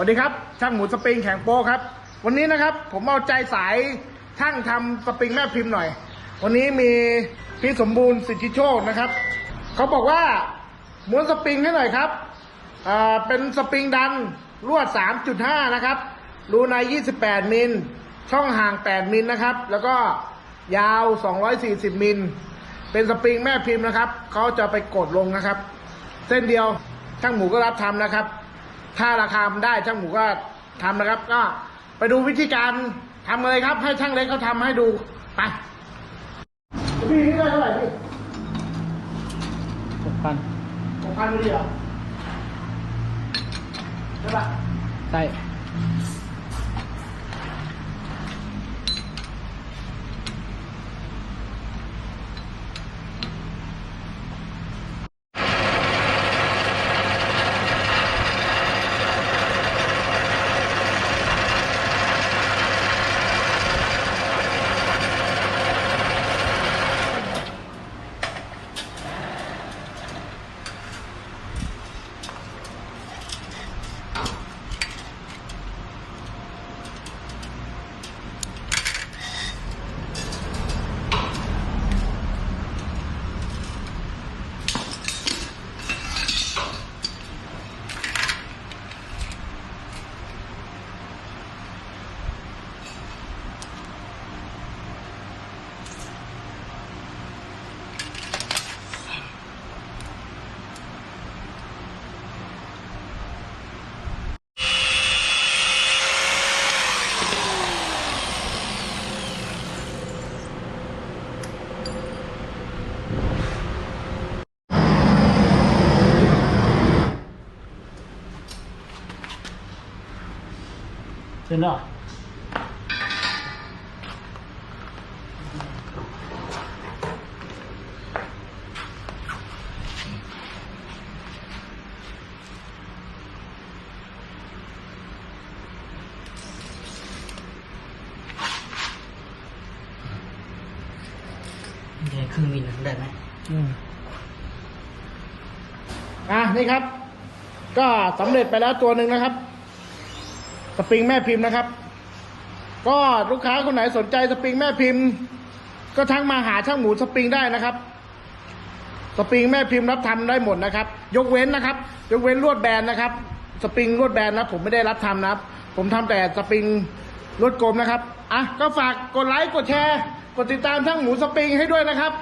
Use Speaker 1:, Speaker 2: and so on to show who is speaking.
Speaker 1: สวัสดีครับ ช่างหมูสปริงแข็งโป๊ครับ วันนี้นะครับผมเอาใจสายช่างทำสปริงแม่พิมพ์หน่อย วันนี้มีพี่สมบูรณ์สิทธิโชคนะครับเขาบอกว่าม้วนสปริงให้หน่อยครับอ่าเป็นสปริงดันลวด 3.5 นะครับรูใน 28 มิลช่องห่าง 8 มิลนะครับ แล้วก็ยาว 240 มิลเป็นสปริงแม่พิมพ์นะครับเขาจะไปกดลงนะครับ เส้นเดียวช่างหมูก็รับทำนะครับ ถ้าราคามันได้ช่างหมูก็ทำนะครับ ก็ไปดูวิธีการทำเลยครับ ให้ช่างเล็กเขาทำให้ดูไปพี่นี่ได้เท่าไหร่พี่
Speaker 2: หกพัน
Speaker 1: หกพันดีเหรอใช่ปะ
Speaker 2: ใช่
Speaker 1: เห็นเหรอ
Speaker 2: เดี๋ยวครึ่งมิลได้ไหม
Speaker 1: อืมอะนี่ครับ ก็สำเร็จไปแล้วตัวหนึ่งนะครับ สปริงแม่พิมพ์นะครับ ก็ลูกค้าคนไหนสนใจสปริงแม่พิมพ์ ก็ทักมาหาช่างหมูสปริงได้นะครับ สปริงแม่พิมพ์รับทำได้หมดนะครับ ยกเว้นนะครับ ยกเว้นลวดแบนนะครับ สปริงลวดแบนนะผมไม่ได้รับทำนะครับ ผมทำแต่สปริงลวดกลมนะครับอะก็ฝากกดไลค์กดแชร์กดติดตามช่างหมูสปริงให้ด้วยนะครับ